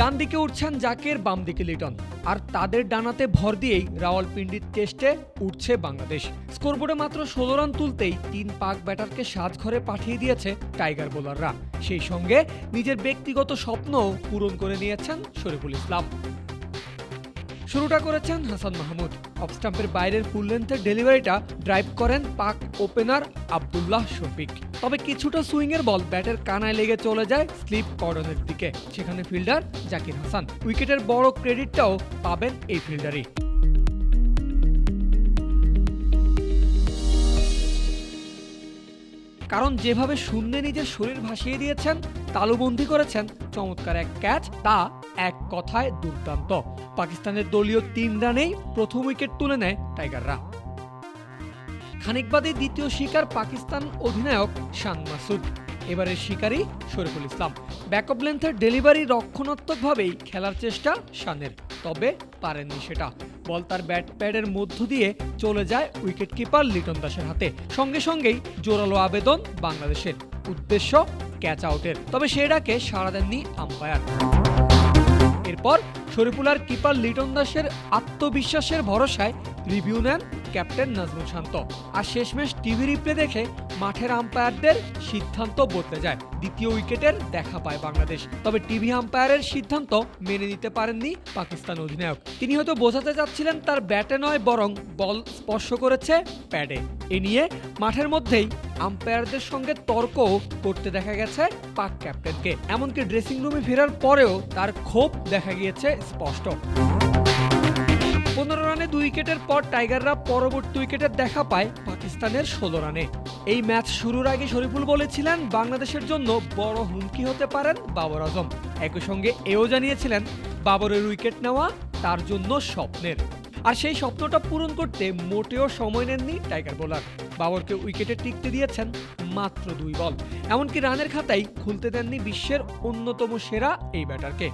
ডান দিকে উঠছেন জাকের, বাম দিকে লিটন। আর তাদের ডানাতে ভর দিয়েই রাওয়ালপিন্ডির টেস্টে উঠছে বাংলাদেশ। স্কোরবোর্ডে মাত্র ষোলো রান তুলতেই তিন পাক ব্যাটারকে সাজঘরে পাঠিয়ে দিয়েছে টাইগার বোলাররা। সেই সঙ্গে নিজের ব্যক্তিগত স্বপ্নও পূরণ করে নিয়েছেন শরীফুল ইসলাম। শুরুটা করেছেন হাসান মাহমুদ। অফ স্টাম্পের বাইরের ফুল লেন্থের ডেলিভারিটা ড্রাইভ করেন পাক ওপেনার আব্দুল্লাহ শফিক। তবে কিছুটা সুইংয়ের বল ব্যাটের কানায় লেগে চলে যায় স্লিপ কর্ডনের দিকে। সেখানে ফিল্ডার জাকির হাসান। উইকেটের বড় ক্রেডিটটাও পাবেন এই ফিল্ডারই। কারণ যেভাবে শূন্যে নিজের শরীর ভাসিয়ে দিয়েছেন, তালুবন্দি করেছেন চমৎকার এক ক্যাচ, তা এক কথায় দুর্দান্ত। পাকিস্তানের দলীয় তিন রানেই প্রথম উইকেট তুলে নেয় টাইগাররা। খানিক বাদে দ্বিতীয় শিকার পাকিস্তান অধিনায়ক শান মাসুদ। এবারের শিকারী শরীফুল ইসলাম। ব্যাকঅপ লেন্থের ডেলিভারি রক্ষণাত্মকভাবেই খেলার চেষ্টা শানের, তবে পারেননি সেটা। বল তার ব্যাট প্যাডের মধ্য দিয়ে চলে যায় উইকেট কিপার লিটন দাসের হাতে। সঙ্গে সঙ্গেই জোরালো আবেদন বাংলাদেশের। উদ্দেশ্য ক্যাচ আউটের তবে সে ডাকে সাড়া দেননি আম্পায়ার এরপর শরীফুলার কিপার লিটন দাসের আত্মবিশ্বাসের ভরসায় রিভিউ নেন ক্যাপ্টেন নাজমুল শান্ত। আর শেষমেশ টিভি রিপ্লে দেখে মাঠের আম্পায়ারদের সিদ্ধান্ত বদলে যায়। দ্বিতীয় উইকেটের দেখা পায় বাংলাদেশ। তবে টিভি আম্পায়ারের সিদ্ধান্ত মেনে নিতে পারেননি পাকিস্তান অধিনায়ক। তিনি হয়তো বোঝাতে চাচ্ছিলেন তার ব্যাটে নয়, বরং বল স্পর্শ করেছে প্যাডে। এ নিয়ে মাঠের মধ্যেই আম্পায়ারদের সঙ্গে তর্ক করতে দেখা গেছে পাক ক্যাপ্টেনকে। এমনকি ড্রেসিং রুমে ফেরার পরেও তার ক্ষোভ দেখা গিয়েছে স্পষ্ট। পনেরো রানে দুই উইকেটের পর টাইগাররা পরবর্তী উইকেটের দেখা পায় পাকিস্তানের ষোলো রানে। এই ম্যাচ শুরুর আগে শরীফুল বলেছিলেন বাংলাদেশের জন্য বড় হুমকি হতে পারেন বাবর আজম। একই সঙ্গে এও জানিয়েছিলেন, বাবরের উইকেট নেওয়া তার জন্য স্বপ্নের। আর সেই স্বপ্নটা পূরণ করতে মোটেও সময় নেননি টাইগার বোলার। বাবরকে উইকেটে টিকতে দিয়েছেন মাত্র দুই বল। এমনকি রানের খাতাই খুলতে দেননি বিশ্বের অন্যতম সেরা এই ব্যাটারকে।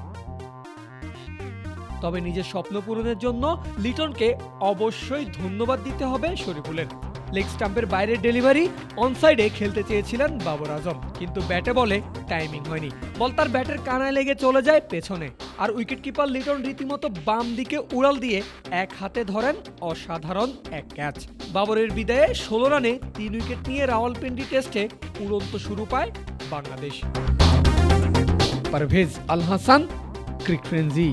তবে নিজের স্বপ্ন পূরণের জন্য লিটনকে অবশ্যই ধন্যবাদ দিতে হবে শরীফুলের। লেগ স্টাম্পের বাইরের ডেলিভারি অনসাইডে খেলতে চেয়েছিলেন বাবর আজম। কিন্তু ব্যাটে বলে টাইমিং হয়নি। বল তার ব্যাটের কানায় লেগে চলে যায় পেছনে। আর উইকেট কিপার লিটন রীতিমতো বাম দিকে উড়াল দিয়ে এক হাতে ধরেন অসাধারণ এক ক্যাচ বাবরের বিদায়ে ষোলো রানে তিন উইকেট নিয়ে রাওয়ালপিন্ডি টেস্টে উড়ন্ত শুরু পায় বাংলাদেশ। পারভেজ আল হাসান, ক্রিক ফ্রেন্সি।